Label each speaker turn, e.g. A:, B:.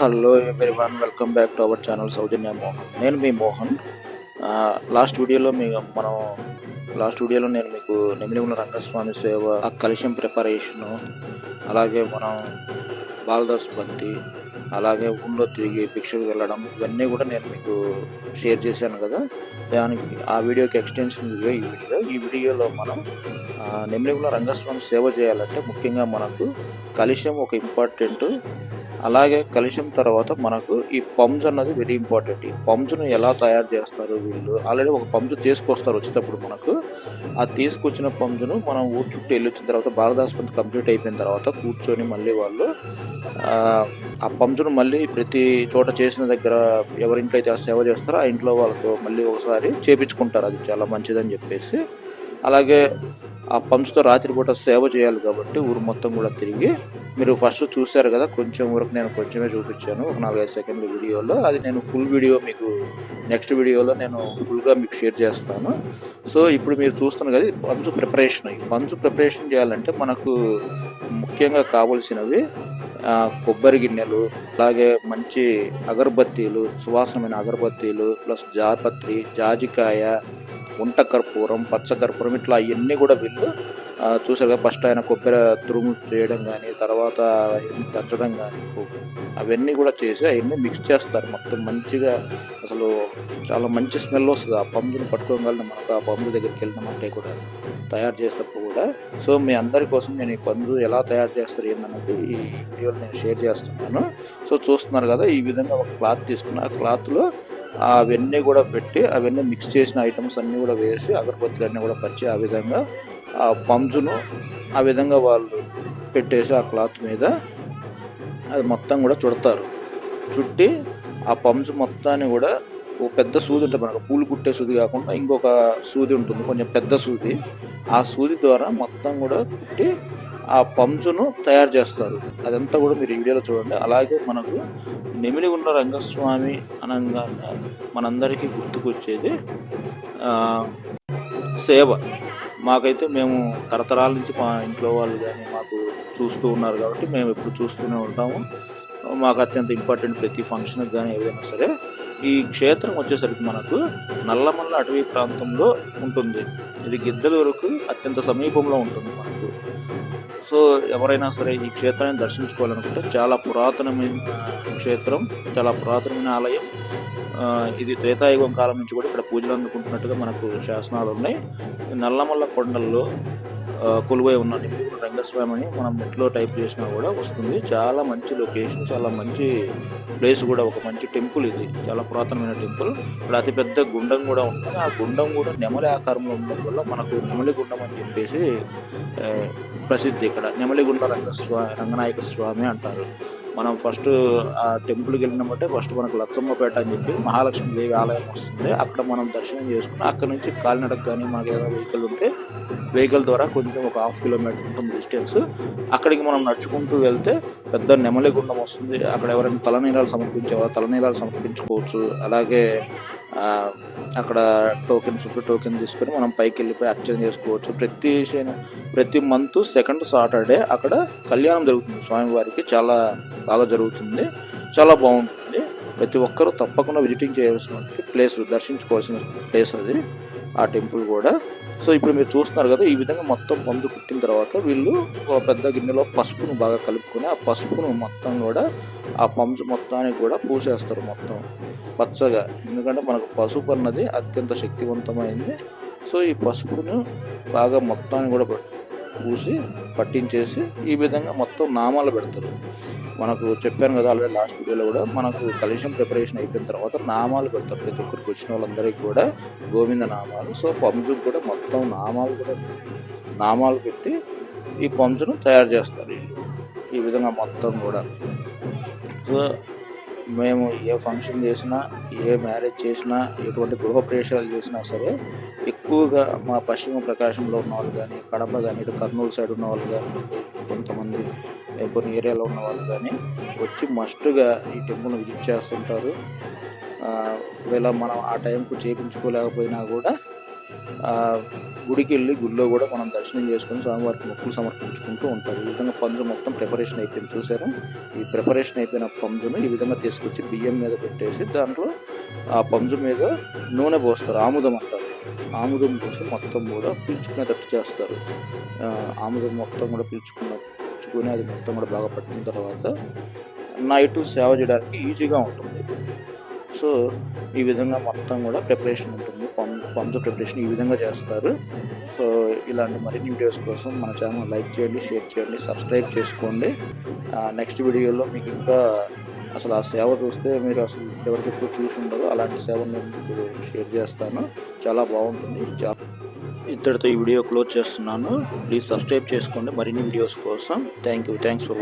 A: Hello one welcome back to our channel Soujanya Mohan. నేను మీ Mohan. Last వీడియోలో మీ మనం లాస్ట్ వీడియోలో నేను మీకు నెమిలిగుల రంగస్వామి సేవ ఆ కలుషం ప్రిపరేషను అలాగే మనం బాలదాస్ బంతి అలాగే ఊళ్ళో తిరిగి భిక్షకు వెళ్ళడం ఇవన్నీ కూడా నేను మీకు షేర్ చేశాను కదా. దానికి ఆ వీడియోకి ఎక్స్టెన్షన్ వీడియో ఈ వీడియో ఈ వీడియోలో మనం ఆ, నెమిలిగుల రంగస్వామి సేవ చేయాలంటే ముఖ్యంగా మనకు కలుషం ఒక ఇంపార్టెంట్ అలాగే కలిసిన తర్వాత మనకు ఈ పంప్స్ అన్నది వెరీ ఇంపార్టెంట్ ఈ పంప్స్ను ఎలా తయారు చేస్తారు వీళ్ళు? ఆల్రెడీ ఒక పంప్స్ తీసుకొస్తారు వచ్చేటప్పుడు మనకు. ఆ తీసుకొచ్చిన పంప్స్ను మనం ఊరు చుట్టూ వెళ్ళి వచ్చిన తర్వాత భారదాస్పతి కంప్లీట్ అయిపోయిన తర్వాత కూర్చొని మళ్ళీ వాళ్ళు ఆ, పంప్స్ను మళ్ళీ ప్రతి చోట చేసిన దగ్గర ఎవరింట్లో అయితే ఆ సేవ చేస్తారో ఆ ఇంట్లో వాళ్ళతో మళ్ళీ ఒకసారి చేపించుకుంటారు. అది చాలా మంచిదని చెప్పేసి. అలాగే ఆ పంప్స్తో రాత్రిపూట సేవ చేయాలి కాబట్టి ఊరు మొత్తం కూడా తిరిగి మీరు ఫస్ట్ చూశారు కదా కొంచెం వరకు నేను కొంచెమే చూపించాను ఒక నాలుగైదు సెకండ్ల వీడియోలో. అది నేను ఫుల్ వీడియో మీకు నెక్స్ట్ వీడియోలో నేను ఫుల్గా మీకు షేర్ చేస్తాను. సో ఇప్పుడు మీరు చూస్తున్నారు కదా పంచు ప్రిపరేషన్ ఈ పంచు ప్రిపరేషన్ చేయాలంటే మనకు ముఖ్యంగా కావలసినవి కొబ్బరి గిన్నెలు అలాగే మంచి అగరబత్తీలు సువాసనమైన అగరబత్తీలు ప్లస్ జాపత్రి జాజికాయ ఉంట కర్పూరం పచ్చ కర్పూరం ఇట్లా అవన్నీ కూడా వీళ్ళు ఆ, చూసారు కదా ఫస్ట్ ఆయన కొబ్బరి తురుము చేయడం కానీ తర్వాత అవన్నీ దంచడం కానీ అవన్నీ కూడా చేసి అవన్నీ మిక్స్ చేస్తారు. మొత్తం మంచిగా అసలు చాలా మంచి స్మెల్ వస్తుంది. ఆ పంపుని పట్టుకోగలను మనకు ఆ పంపు దగ్గరికి వెళ్ళినామంటే కూడా తయారు చేసేటప్పుడు కూడా. సో మీ అందరి కోసం నేను ఈ పంజు ఎలా తయారు చేస్తారు ఏందన్నది ఈ వీడియోలో నేను షేర్ చేస్తున్నాను. సో చూస్తున్నారు కదా ఈ విధంగా ఒక క్లాత్ తీసుకున్న ఆ క్లాత్లో అవన్నీ కూడా పెట్టి అవన్నీ మిక్స్ చేసిన ఐటమ్స్ అన్నీ కూడా వేసి అగరబత్తులు అన్నీ కూడా పరిచి ఆ విధంగా ఆ పంజును ఆ విధంగా వాళ్ళు పెట్టేసి ఆ క్లాత్ మీద అది మొత్తం కూడా చుడతారు. చుట్టి ఆ పంజు మొత్తాన్ని కూడా ఓ పెద్ద సూది ఉంటుంది మనకు పూలు కుట్టే సూది కాకుండా ఇంకొక సూది ఉంటుంది కొంచెం పెద్ద సూది. ఆ సూది ద్వారా మొత్తం కూడా కుట్టి ఆ పంప్స్ను తయారు చేస్తారు. అదంతా కూడా మీరు ఈ వీడియోలో చూడండి. అలాగే మనకు నెమిలిగుండ రంగస్వామి అనగానే మనందరికీ గుర్తుకొచ్చేది సేవ. మాకైతే మేము తరతరాల నుంచి మా ఇంట్లో వాళ్ళు కానీ మాకు చూస్తూ ఉన్నారు కాబట్టి మేము ఎప్పుడు చూస్తూనే ఉంటాము. మాకు అత్యంత ఇంపార్టెంట్ ప్రతి ఫంక్షన్కి కానీ ఏదైనా సరే ఈ క్షేత్రం వచ్చేసరికి మనకు నల్లమల్ల అటవీ ప్రాంతంలో ఉంటుంది. ఇది గిద్దల వరకు అత్యంత సమీపంలో ఉంటుంది మనకు. సో ఎవరైనా సరే ఈ క్షేత్రాన్ని దర్శించుకోవాలనుకుంటే చాలా పురాతనమైన క్షేత్రం చాలా పురాతనమైన ఆలయం. ఆ, ఇది త్రేతాయుగం కాలం నుంచి కూడా ఇక్కడ పూజలు అందుకుంటున్నట్టుగా మనకు శాసనాలు ఉన్నాయి. నల్లమల్ల కొండల్లో కొలువై ఉన్న నిమిగుడు రంగస్వామి అని మనం నెట్లో టైప్ చేసినా కూడా వస్తుంది. చాలా మంచి లొకేషన్ చాలా మంచి ప్లేస్ కూడా ఒక మంచి టెంపుల్ ఇది. చాలా పురాతనమైన టెంపుల్ ఇక్కడ అతిపెద్ద గుండం కూడా ఉంటుంది. ఆ గుండం కూడా నెమలి ఆకారంలో ఉండడం వల్ల మనకు నెమలి గుండం అని చెప్పేసి ప్రసిద్ధి ఇక్కడ. నెమలిగుండ రంగస్వా రంగనాయక స్వామి అంటారు. మనం ఫస్ట్ ఆ టెంపుల్కి వెళ్ళినామంటే ఫస్ట్ మనకు లచ్చమ్మపేట అని చెప్పి మహాలక్ష్మి దేవి ఆలయం వస్తుంది. అక్కడ మనం దర్శనం చేసుకుని అక్కడ నుంచి కాలినడక కానీ మనకి ఏదైనా వెహికల్ ఉంటే వెహికల్ ద్వారా కొంచెం ఒక హాఫ్ కిలోమీటర్ ఉంటుంది డిస్టెన్స్ అక్కడికి మనం నడుచుకుంటూ వెళ్తే పెద్ద నెమలి గుండం వస్తుంది. అక్కడ ఎవరైనా తలనీలాలు సమర్పించేవారు తలనీలాలు సమర్పించుకోవచ్చు. అలాగే అక్కడ టోకెన్స్ ఉంటే టోకెన్ తీసుకొని మనం పైకి వెళ్ళిపోయి అర్చన చేసుకోవచ్చు. ప్రతి ప్రతి మంత్ సెకండ్ సాటర్డే అక్కడ కళ్యాణం జరుగుతుంది. స్వామివారికి చాలా బాగా జరుగుతుంది. చాలా బాగుంటుంది. ప్రతి ఒక్కరూ తప్పకుండా విజిటింగ్ చేయవలసిన ప్లేస్ దర్శించుకోవాల్సిన ప్లేస్ అది. ఆ టెంపుల్ కూడా. సో ఇప్పుడు మీరు చూస్తున్నారు కదా ఈ విధంగా మొత్తం పంచు కుట్టిన తర్వాత వీళ్ళు ఒక పెద్ద గిన్నెలో పసుపును బాగా కలుపుకొని ఆ పసుపును మొత్తం కూడా ఆ పంచు మొత్తానికి కూడా పూసేస్తారు మొత్తం పచ్చగా. ఎందుకంటే మనకు పసుపు అన్నది అత్యంత శక్తివంతమైంది. సో ఈ పసుపును బాగా మొత్తాన్ని కూడా పూసి పట్టించేసి ఈ విధంగా మొత్తం నామాలు పెడతారు. మనకు చెప్పాను కదా ఆల్రెడీ లాస్ట్ వీడియోలో కూడా మనకు కలుషం ప్రిపరేషన్ అయిపోయిన తర్వాత నామాలు పెడతారు ప్రతి ఒక్కరికి వచ్చిన వాళ్ళందరికీ కూడా గోవింద నామాలు. సో పంజుకు కూడా మొత్తం నామాలు కూడా నామాలు పెట్టి ఈ పంజును తయారు చేస్తారు. ఈ విధంగా మొత్తం కూడా. సో మేము ఏ ఫంక్షన్ చేసినా ఏ మ్యారేజ్ చేసినా ఎటువంటి గృహప్రవేశాలు చేసినా సరే ఎక్కువగా మా పశ్చిమ ప్రకాశంలో ఉన్న వాళ్ళు కానీ కడప కానీ ఇటు కర్నూలు సైడ్ ఉన్న వాళ్ళు కానీ కొంతమంది కొన్ని ఏరియాలో ఉన్న వాళ్ళు కానీ వచ్చి మస్ట్గా ఈ టెంపుల్ని విజిట్ చేస్తుంటారు. ఒకవేళ మనం ఆ టైంకు చేయించుకోలేకపోయినా కూడా గుడికి వెళ్ళి గుడిలో కూడా మనం దర్శనం చేసుకుని స్వామివారికి మొక్కులు సమర్పించుకుంటూ ఉంటారు. ఈ విధంగా పంజు మొత్తం ప్రిపరేషన్ అయిపోయింది చూసారు ఈ ప్రిపరేషన్ అయిపోయిన పంజును ఈ విధంగా తీసుకొచ్చి బియ్యం మీద పెట్టేసి దాంట్లో ఆ పంజు మీద నూనె పోస్తారు ఆముదం అంటారు. ఆముదం పోసి మొత్తం కూడా పీల్చుకునేటట్టు చేస్తారు. ఆముదం మొత్తం కూడా పీల్చుకున్న పీల్చుకుని అది మొత్తం కూడా బాగా పట్టిన తర్వాత నైట్ సేవ చేయడానికి ఈజీగా ఉంటుంది. సో ఈ విధంగా మొత్తం కూడా ప్రిపరేషన్ ఉంటుంది. పం ప్రిపరేషన్ ఈ విధంగా చేస్తారు. సో ఇలాంటి మరిన్ని వీడియోస్ కోసం మన ఛానల్ లైక్ చేయండి షేర్ చేయండి సబ్స్క్రైబ్ చేసుకోండి. నెక్స్ట్ వీడియోలో మీకు ఇంకా అసలు ఆ సేవ చూస్తే మీరు అసలు ఎవరికి ఎప్పుడు చూసి ఉండదు అలాంటి సేవను నేను షేర్ చేస్తాను. చాలా బాగుంటుంది చాలా ఇద్దరితో ఈ వీడియో క్లోజ్ చేస్తున్నాను. ప్లీజ్ సబ్స్క్రైబ్ చేసుకోండి. మరిన్ని వీడియోస్ కోసం. Thank you thanks for